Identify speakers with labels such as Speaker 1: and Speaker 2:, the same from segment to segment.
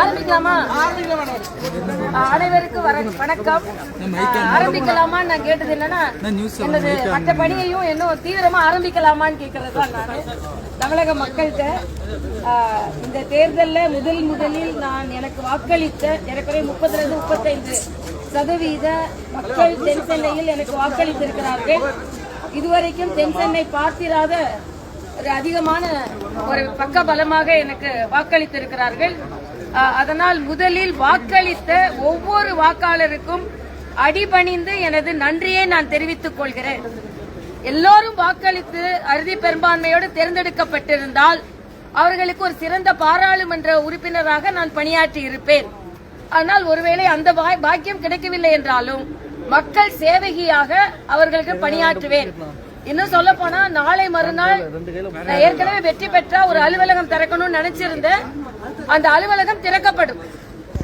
Speaker 1: ஆரம்பிக்கலாமா? அனைவருக்கும் வர வணக்கம். ஆரம்பிக்கலாமா? நான் கேட்டது என்னன்னா என்னது மற்ற பணியையும் இன்னும் தீவிரமா ஆரம்பிக்கலாமான்னு கேட்கறது தான் நான். தமிழக மக்கள்கிட்ட இந்த தேர்தலில் முதல் முதலில் நான் எனக்கு வாக்களித்த ஏறக்குறைய முப்பதுல இருந்து முப்பத்தைந்து சதவீத மக்கள் தென் சென்னையில் எனக்கு வாக்களித்திருக்கிறார்கள். இதுவரைக்கும் தென் சென்னை பார்த்திராத ஒரு அதிகமான ஒரு பக்க பலமாக எனக்கு வாக்களித்திருக்கிறார்கள். அதனால் முதலில் வாக்களித்த ஒவ்வொரு வாக்காளருக்கும் அடிபணிந்து எனது நன்றியை நான் தெரிவித்துக் கொள்கிறேன். எல்லோரும் வாக்களித்து அறுதி பெரும்பான்மையோடு தேர்ந்தெடுக்கப்பட்டிருந்தால் அவர்களுக்கு ஒரு சிறந்த பாராளுமன்ற உறுப்பினராக நான் பணியாற்றி இருப்பேன். ஆனால் ஒருவேளை அந்த பாக்கியம் கிடைக்கவில்லை என்றாலும் மக்கள் சேவகியாக அவர்களுக்கு பணியாற்றுவேன். இன்னும் சொல்ல போனா நாளை மறுநாள் நான் ஏற்கனவே வெற்றி பெற்ற ஒரு அலுவலகம் திறக்கணும்னு நினைச்சிருந்தேன். அந்த அலுவலகம் திறக்கப்படும்.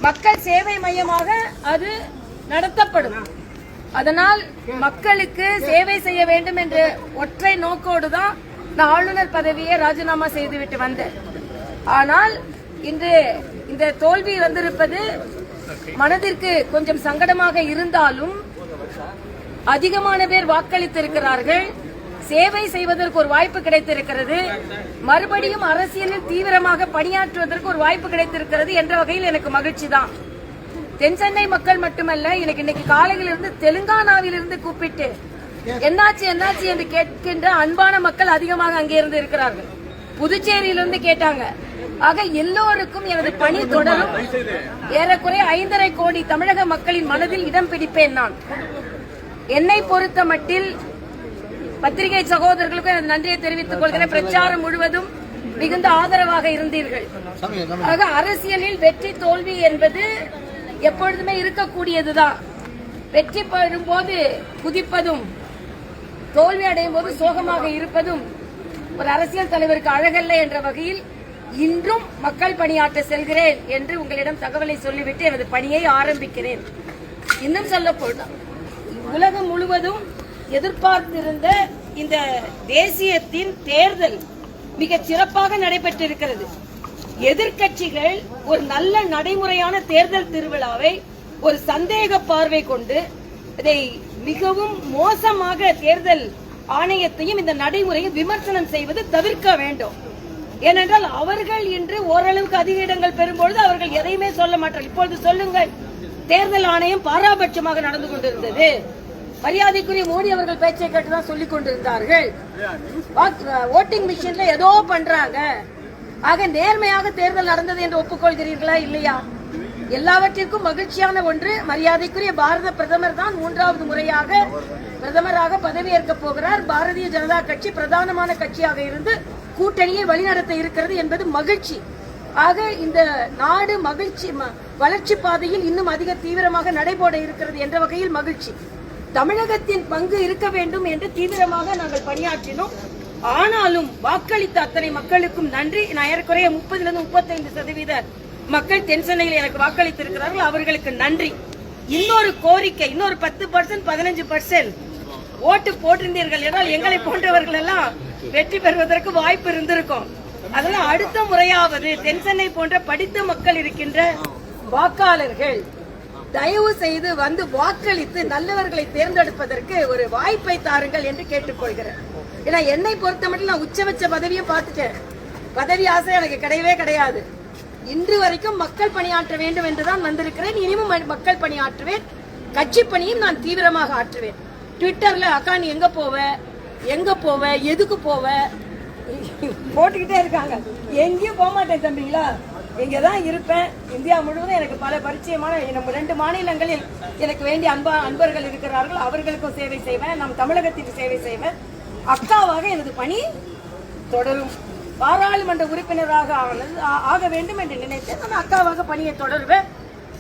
Speaker 1: மக்கள் சேவை மையமாக அது நடத்தப்படும். அதனால் மக்களுக்கு சேவை செய்ய வேண்டும் என்ற ஒற்றை நோக்கோடு தான் நான் ஆளுநர் பதவியை ராஜினாமா செய்துவிட்டு வந்தேன். ஆனால் இன்று இந்த தோல்வி வந்திருப்பது மனதிற்கு கொஞ்சம் சங்கடமாக இருந்தாலும் அதிகமான பேர் வாக்களித்திருக்கிறார்கள். சேவை செய்வதற்கு ஒரு வாய்ப்பு கிடைத்திருக்கிறது. மறுபடியும் அரசியலில் தீவிரமாக பணியாற்றுவதற்கு ஒரு வாய்ப்பு கிடைத்திருக்கிறது என்ற வகையில் எனக்கு மகிழ்ச்சி தான் தென் சென்னை மக்கள் மட்டுமல்ல எனக்கு இன்னைக்கு காலையில் இருந்து தெலுங்கானாவிலிருந்து கூப்பிட்டு என்னாச்சு என்னாச்சு? என்று கேட்கின்ற அன்பான மக்கள் அதிகமாக அங்கே இருந்து இருக்கிறார்கள். புதுச்சேரியிலிருந்து கேட்டாங்க. ஆக எல்லோருக்கும் எனது பணி தொடரும். ஏறக்குறைய ஐந்தரை கோடி தமிழக மக்களின் மனதில் இடம் பிடிப்பேன் நான். என்னை பொறுத்த மட்டில் பத்திரிகை சகோதரர்களுக்கும் எனது நன்றியை தெரிவித்துக் கொள்கிறேன். பிரச்சாரம் முழுவதும் மிகுந்த ஆதரவாக இருந்தீர்கள். ஆக அரசியலில் வெற்றி தோல்வி என்பது எப்பொழுதுமே இருக்கக்கூடியதுதான். வெற்றி பெறும் போது குதிப்பதும் தோல்வி அடையும் போது சோகமாக இருப்பதும் ஒரு அரசியல் தலைவருக்கு அழகல்ல என்ற வகையில் இன்றும் மக்கள் பணியாற்ற செல்கிறேன் என்று உங்களிடம் தகவலை சொல்லிவிட்டு எனது பணியை ஆரம்பிக்கிறேன். இன்னும் சொல்ல போனால் உலகம் முழுவதும் எதிர்பார்த்திருந்த இந்த தேசியத்தின் தேர்தல் மிக சிறப்பாக நடைபெற்றிருக்கிறது. எதிர்க்கட்சிகள் ஒரு நல்ல நடைமுறையான தேர்தல் திருவிழாவை ஒரு சந்தேக பார்வை கொண்டு இதை மிகவும் மோசமாக தேர்தல் ஆணையத்தையும் இந்த நடைமுறையை விமர்சனம் செய்வது தவிர்க்க வேண்டும். ஏனென்றால் அவர்கள் இன்று ஓரளவுக்கு அதிக இடங்கள் பெறும்பொழுது அவர்கள் எதையுமே சொல்ல மாட்டார்கள். இப்பொழுது சொல்லுங்கள். தேர்தல் ஆணையம் பாராபட்சமாக நடந்து கொண்டிருந்தது. மரியாதைக்குரிய மோடி அவர்கள் பேச்சை கேட்டுதான் சொல்லிக் கொண்டிருந்தார்கள். ஓட்டிங் மிஷின்ல ஏதோ பண்றாங்க. ஆக நேர்மையாக தேர்தல் நடந்தது என்று ஒப்புக்கொள்கிறீர்களா இல்லையா? எல்லாவற்றிற்கும் மகிழ்ச்சியான ஒன்று மரியாதைக்குரிய பாரத பிரதமர் தான் மூன்றாவது முறையாக பிரதமராக பதவியேற்க போகிறார். பாரதிய ஜனதா கட்சி பிரதானமான கட்சியாக இருந்து கூட்டணியை வழிநடத்த இருக்கிறது என்பது மகிழ்ச்சி. ஆக இந்த நாடு மகிழ்ச்சி ம- வளர்ச்சி பாதையில் இன்னும் அதிக தீவிரமாக நடைபோட இருக்கிறது என்ற வகையில் மகிழ்ச்சி. தமிழகத்தின் பங்கு இருக்க வேண்டும் என்று தீவிரமாக நாங்கள் பணியாற்றினோம். ஆனாலும் வாக்களித்த அத்தனை மக்களுக்கும் நன்றி. நான் ஏறக்குறைய முப்பதுல இருந்து முப்பத்தைந்து சதவீத மக்கள் தென்சென்னையில் எனக்கு வாக்களித்திருக்கிறார்கள். அவர்களுக்கு நன்றி. இன்னொரு கோரிக்கை இன்னொரு பத்து பர்சன்ட் பதினஞ்சு பர்சன்ட் ஓட்டு போட்டிருந்தீர்கள் என்றால் எங்களை போன்றவர்கள் எல்லாம் வெற்றி பெறுவதற்கு வாய்ப்பு இருந்திருக்கும். அதெல்லாம் அடுத்த முறையாவது தென் சென்னை போன்ற படித்த மக்கள் இருக்கின்ற வாக்காளர்கள் தயவு செய்து வந்து வாக்களித்து நல்லவர்களை தேர்ந்தெடுப்பதற்கு ஒரு வாய்ப்பை தாருங்கள் என்று கேட்டுக்கொள்கிறேன். ஏன்னா என்னை பொறுத்த மட்டும் நான் உச்சபட்ச பதவியை பார்த்துட்டேன். பதவி ஆசை எனக்கு கிடையவே கிடையாது. இன்று வரைக்கும் மக்கள் பணியாற்ற வேண்டும் என்றுதான் வந்திருக்கிறேன். இனியும் மக்கள் பணியாற்றுவேன். கட்சி பணியும் நான் தீவிரமாக ஆற்றுவேன். ட்விட்டர்ல அக்கா நீ எங்க போவ? எங்க போவ? எதுக்கு போவ? போட்டுக்கிட்டே இருக்காங்க. எங்கேயும் போக மாட்டேன் தம்பிங்களா? இங்கே தான் இருப்பேன். இந்தியா முழுவதும் எனக்கு பல பரிச்சயமான நம்ம ரெண்டு மாநிலங்களில் எனக்கு வேண்டிய அன்பா அன்பர்கள் இருக்கிறார்கள். அவர்களுக்கும் சேவை செய்வேன். நம் தமிழகத்திற்கு சேவை செய்வேன். அக்காவாக எனது பணி தொடரும். பாராளுமன்ற உறுப்பினராக ஆனது ஆக வேண்டும் என்று நினைத்தேன். நான் அக்காவாக பணியை தொடருவேன்.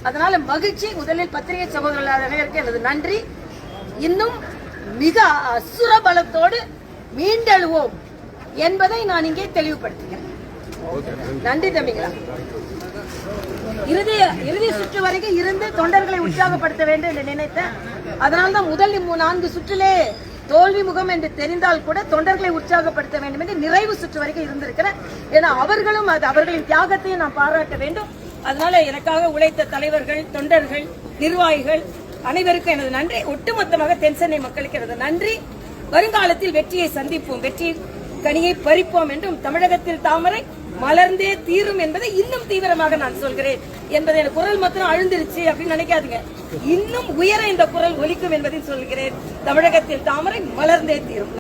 Speaker 1: அதனால மகிழ்ச்சி முதலில் பத்திரிகை சகோதரர்களுக்கு எனது நன்றி. இன்னும் மிக அசுர பலத்தோடு மீண்டெழுவோம். என்பதை நான் இங்கே தெளிவுபடுத்துகிறேன். நன்றி. தம்பிங்களா இறுதி இறுதி சுற்று வரைக்கும் இருந்து தொண்டர்களை உற்சாகப்படுத்த வேண்டும் என்று நினைத்தேன் அதனால தான் முதல் நான்கு சுற்றிலே தோல்வி முகம் என்று தெரிந்தால் கூட தொண்டர்களை உற்சாகப்படுத்த வேண்டும் என்று நிறைவு சுற்று வரைக்கும் இருந்திருக்கிறேன் ஏன்னா அவர்களும் அது அவர்களின் தியாகத்தையும் நான் பாராட்ட வேண்டும். அதனால எனக்காக உழைத்த தலைவர்கள் தொண்டர்கள் நிர்வாகிகள் அனைவருக்கும் எனது நன்றி. ஒட்டுமொத்தமாக தென்சென்னை மக்களுக்கு எனது நன்றி. வருங்காலத்தில் வெற்றியை சந்திப்போம். வெற்றி கனியை பறிப்போம் என்றும் தமிழகத்தில் தாமரை மலர்ந்தே தீரும் என்பதை இன்னும் தீவிரமாக நான் சொல்கிறேன். என்பதை எனக்கு குரல் மாத்திரம் அழுந்திருச்சு அப்படின்னு நினைக்காதுங்க. இன்னும் உயர இந்த குரல் ஒலிக்கும் என்பதை சொல்கிறேன். தமிழகத்தில் தாமரை மலர்ந்தே தீரும்.